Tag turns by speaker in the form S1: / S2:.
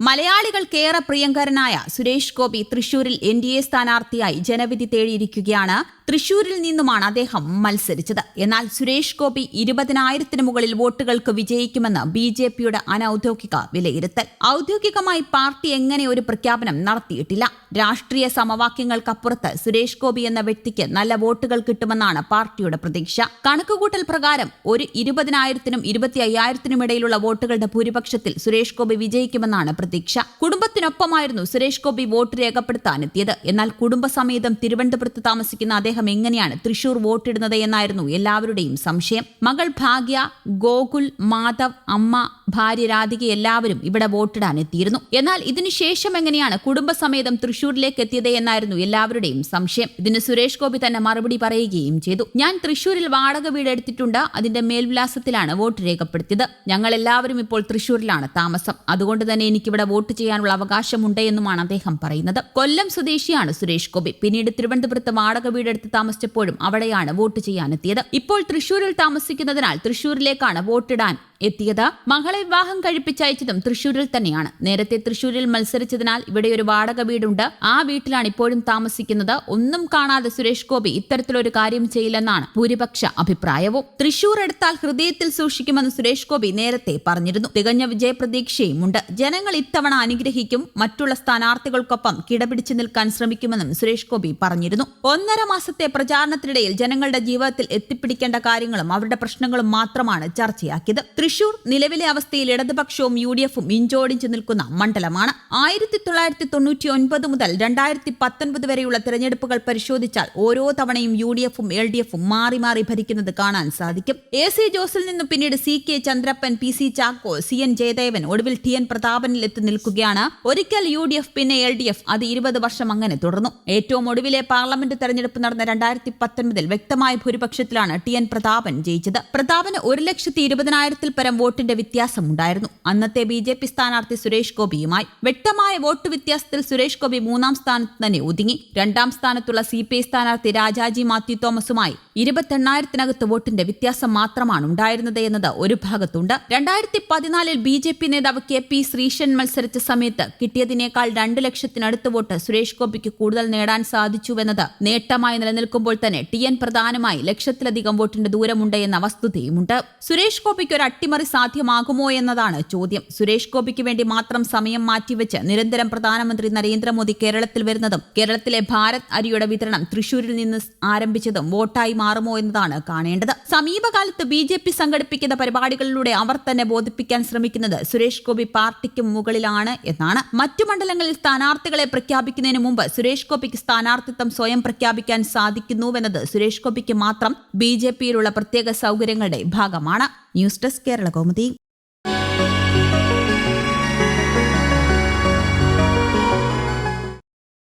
S1: മലയാളികൾക്കേറെ പ്രിയങ്കരനായ സുരേഷ് ഗോപി തൃശൂരിൽ N D A സ്ഥാനാർത്ഥിയായി ജനവിധി തേടിയിരിക്കുകയാണ്. തൃശൂരിൽ നിന്നുമാണ് അദ്ദേഹം മത്സരിച്ചത്. എന്നാൽ സുരേഷ് ഗോപി ഇരുപതിനായിരത്തിന് മുകളിൽ വോട്ടുകൾക്ക് വിജയിക്കുമെന്ന് ബി ജെ പിയുടെ അനൌദ്യോഗിക വിലയിരുത്തൽ. ഔദ്യോഗികമായി പാർട്ടി എങ്ങനെ ഒരു പ്രഖ്യാപനം നടത്തിയിട്ടില്ല. രാഷ്ട്രീയ സമവാക്യങ്ങൾക്കപ്പുറത്ത് സുരേഷ് ഗോപി എന്ന വ്യക്തിക്ക് നല്ല വോട്ടുകൾ കിട്ടുമെന്നാണ് പാർട്ടിയുടെ പ്രതീക്ഷ. കണക്കുകൂട്ടൽ പ്രകാരം ഒരു ഇരുപതിനായിരത്തിനും ഇരുപത്തി അയ്യായിരത്തിനും ഇടയിലുള്ള വോട്ടുകളുടെ ഭൂരിപക്ഷത്തിൽ സുരേഷ് ഗോപി വിജയിക്കുമെന്നാണ് പ്രതീക്ഷ. കുടുംബത്തിനൊപ്പമായിരുന്നു സുരേഷ് ഗോപി വോട്ട് രേഖപ്പെടുത്താനെത്തിയത്. എന്നാൽ കുടുംബസമേതം തിരുവനന്തപുരത്ത് താമസിക്കുന്ന അദ്ദേഹം എങ്ങനെയാണ് തൃശൂർ വോട്ടിടുന്നത് എന്നായിരുന്നു എല്ലാവരുടെയും സംശയം. മകൾ ഭാഗ്യ ഗോകുൽ മാധവ് അമ്മ ഭാര്യ രാധിക എല്ലാവരും ഇവിടെ വോട്ടിടാൻ എത്തിയിരുന്നു. എന്നാൽ ഇതിനുശേഷം എങ്ങനെയാണ് കുടുംബസമേതം തൃശൂരിലേക്ക് എത്തിയത് എന്നായിരുന്നു എല്ലാവരുടെയും സംശയം. ഇതിന് സുരേഷ് ഗോപി തന്നെ മറുപടി പറയുകയും ചെയ്തു. ഞാൻ തൃശൂരിൽ വാടക വീട് എടുത്തിട്ടുണ്ട്. അതിന്റെ മേൽവിലാസത്തിലാണ് വോട്ട് രേഖപ്പെടുത്തിയത്. ഞങ്ങൾ എല്ലാവരും ഇപ്പോൾ തൃശൂരിലാണ് താമസം. അതുകൊണ്ട് തന്നെ എനിക്കിവിടെ വോട്ട് ചെയ്യാനുള്ള അവകാശമുണ്ട് എന്നുമാണ് അദ്ദേഹം പറയുന്നത്. കൊല്ലം സ്വദേശിയാണ് സുരേഷ് ഗോപി. പിന്നീട് തിരുവനന്തപുരത്ത് വാടക വീടെടുത്ത് താമസിച്ചപ്പോഴും അവിടെയാണ് വോട്ട് ചെയ്യാനെത്തിയത് ഇപ്പോൾ തൃശൂരിൽ താമസിക്കുന്നതിനാൽ തൃശൂരിലേക്കാണ് വോട്ടിടാൻ എത്തിയത് മകളെ വിവാഹം കഴിപ്പിച്ചയച്ചതും തൃശൂരിൽ തന്നെയാണ്. നേരത്തെ തൃശൂരിൽ മത്സരിച്ചതിനാൽ ഇവിടെ ഒരു വാടക വീടുണ്ട്. ആ വീട്ടിലാണ് ഇപ്പോഴും താമസിക്കുന്നത്. ഒന്നും കാണാതെ സുരേഷ് ഗോപി ഇത്തരത്തിലൊരു കാര്യം ചെയ്യില്ലെന്നാണ് ഭൂരിപക്ഷ അഭിപ്രായവും. തൃശൂർ എടുത്താൽ ഹൃദയത്തിൽ സൂക്ഷിക്കുമെന്ന് സുരേഷ് ഗോപി നേരത്തെ പറഞ്ഞിരുന്നു. തികഞ്ഞ വിജയപ്രതീക്ഷയുമുണ്ട്. ജനങ്ങൾ ഇത്തവണ അനുഗ്രഹിക്കും. മറ്റുള്ള സ്ഥാനാർത്ഥികൾക്കൊപ്പം കിടപിടിച്ചു നിൽക്കാൻ ശ്രമിക്കുമെന്നും സുരേഷ് ഗോപി പറഞ്ഞിരുന്നു. ഒന്നര മാസത്തെ പ്രചാരണത്തിനിടയിൽ ജനങ്ങളുടെ ജീവിതത്തിൽ എത്തിപ്പിടിക്കേണ്ട കാര്യങ്ങളും അവരുടെ പ്രശ്നങ്ങളും മാത്രമാണ് ചർച്ചയാക്കിയത്. തൃശൂർ നിലവിലെ അവസ്ഥയിൽ ഇടതുപക്ഷവും യു ഡി എഫും ഇഞ്ചോടിഞ്ച് നിൽക്കുന്ന മണ്ഡലമാണ്. ആയിരത്തി തൊള്ളായിരത്തി തൊണ്ണൂറ്റി ഒൻപത് മുതൽ രണ്ടായിരത്തി പത്തൊൻപത് വരെയുള്ള തെരഞ്ഞെടുപ്പുകൾ പരിശോധിച്ചാൽ ഓരോ തവണയും യു ഡി എഫും എൽ ഡി എഫും മാറി മാറി ഭരിക്കുന്നത് കാണാൻ സാധിക്കും. എ സി ജോസിൽ നിന്നും പിന്നീട് C K Chandrappan P C Chacko C N Jayadevan ഒടുവിൽ ടി എൻ പ്രതാപനിൽ എത്തി നിൽക്കുകയാണ്. ഒരിക്കൽ യു ഡി എഫ് പിന്നെ എൽ ഡി എഫ് അത് ഇരുപത് വർഷം അങ്ങനെ തുടർന്നു. ഏറ്റവും ഒടുവിലെ പാർലമെന്റ് തെരഞ്ഞെടുപ്പ് നടന്ന രണ്ടായിരത്തി പത്തൊൻപതിൽ വ്യക്തമായ ഭൂരിപക്ഷത്തിലാണ് ടി എൻ പ്രതാപൻ ജയിച്ചത്. പ്രതാപന് ഒരു ലക്ഷത്തി ഇരുപതിനായിരത്തിൽ പരം വോട്ടിന്റെ വ്യത്യാസമുണ്ടായിരുന്നു. അന്നത്തെ ബി ജെ പി സ്ഥാനാർത്ഥി സുരേഷ് ഗോപിയുമായി വ്യക്തമായ വോട്ട് വ്യത്യാസത്തിൽ സുരേഷ് ഗോപി മൂന്നാം സ്ഥാനത്ത് തന്നെ ഒതുങ്ങി. രണ്ടാം സ്ഥാനത്തുള്ള സി പി ഐ സ്ഥാനാർത്ഥി രാജാജി മാത്യു തോമസുമായി ഇരുപത്തെണ്ണായിരത്തിനകത്ത് വോട്ടിന്റെ വ്യത്യാസം മാത്രമാണ് ഉണ്ടായിരുന്നത് എന്നത് ഒരു ഭാഗത്തുണ്ട്. രണ്ടായിരത്തി പതിനാലിൽ ബി ജെ പി നേതാവ് കെ പി ശ്രീശൻ മത്സരിച്ച സമയത്ത് കിട്ടിയതിനേക്കാൾ രണ്ട് ലക്ഷത്തിനടുത്ത് വോട്ട് സുരേഷ് ഗോപിക്ക് കൂടുതൽ നേടാൻ സാധിച്ചുവെന്നത് നേട്ടമായി നിലനിൽക്കുമ്പോൾ തന്നെ ടി എൻ പ്രധാനമായി ലക്ഷത്തിലധികം വോട്ടിന്റെ ദൂരമുണ്ട് എന്ന വസ്തുതയുമുണ്ട്. സുരേഷ് ഗോപിക്ക് ഒരു അട്ടിമറി സാധ്യമാകുമോ എന്നതാണ് ചോദ്യം. സുരേഷ് ഗോപിക്ക് വേണ്ടി മാത്രം സമയം മാറ്റിവെച്ച് നിരന്തരം പ്രധാനമന്ത്രി നരേന്ദ്രമോദി കേരളത്തിൽ വരുന്നതും കേരളത്തിലെ ഭാരത് അരിയുടെ വിതരണം തൃശൂരിൽ നിന്ന് ആരംഭിച്ചതും വോട്ടായി മാറുമോ എന്നതാണ് കാണേണ്ടത്. സമീപകാലത്ത് ബി ജെ പി സംഘടിപ്പിക്കുന്ന പരിപാടികളിലൂടെ അവർ തന്നെ ബോധിപ്പിക്കാൻ ശ്രമിക്കുന്നത് സുരേഷ് ഗോപി പാർട്ടിക്ക് മുകളിലാണ് എന്നാണ്. മറ്റു മണ്ഡലങ്ങളിൽ സ്ഥാനാർത്ഥികളെ പ്രഖ്യാപിക്കുന്നതിന് മുമ്പ് സുരേഷ് ഗോപിക്ക് സ്ഥാനാർത്ഥിത്വം സ്വയം പ്രഖ്യാപിക്കാൻ സാധിക്കുന്നുവെന്നത് സുരേഷ് ഗോപിക്ക് മാത്രം ബി ജെ പിയിലുള്ള പ്രത്യേക സൗകര്യങ്ങളുടെ ഭാഗമാണ്. News desk Kerala Kaumudi